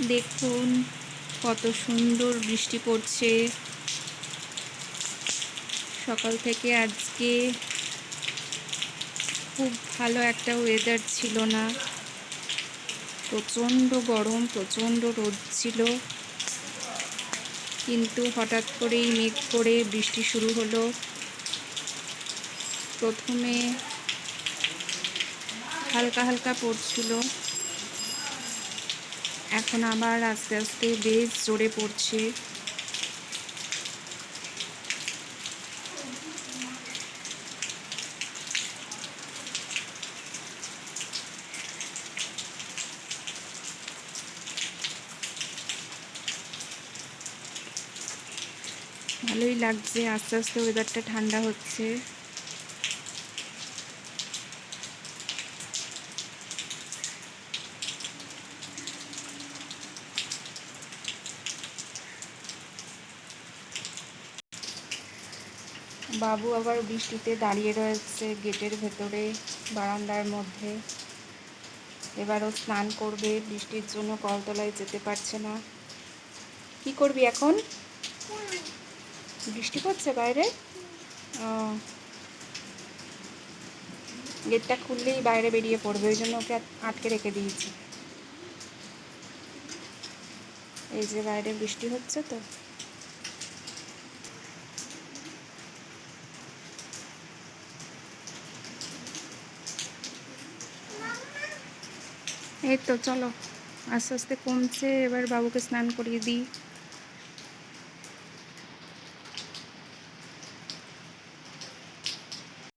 দেখুন, কত সুন্দর বৃষ্টি পড়ছে। সকাল থেকে আজকে খুব ভালো একটা ওয়েদার ছিল না। প্রচণ্ড গরম, প্রচণ্ড রোদ ছিল। কিন্তু হঠাৎ করেই মেঘ করে বৃষ্টি শুরু হলো। প্রথমে হালকা হালকা পড়ছিল। এখন আবার আস্তে আস্তে বেশ জোরে পড়ছে। ভালোই লাগছে আস্তে আস্তে ওয়েদারটা ঠান্ডা হচ্ছে। বাবু আবার বৃষ্টিতে দাঁড়িয়ে রয়েছে গেটের ভেতরে, বারান্দার মধ্যে। এবারও স্নান করবে, বৃষ্টির জন্য কলতলায় যেতে পারছে না। কি করবি এখন? বৃষ্টি পড়ছে বাইরে? গেটটা খুললেই বাইরে বেরিয়ে পড়বে, ওই জন্য ওকে আটকে রেখে দিয়েছি। এই যে বাইরে বৃষ্টি হচ্ছে তো। এই তো চলো আস্তে আস্তে কমছে এবার বাবুকে স্নান করিয়ে দিই।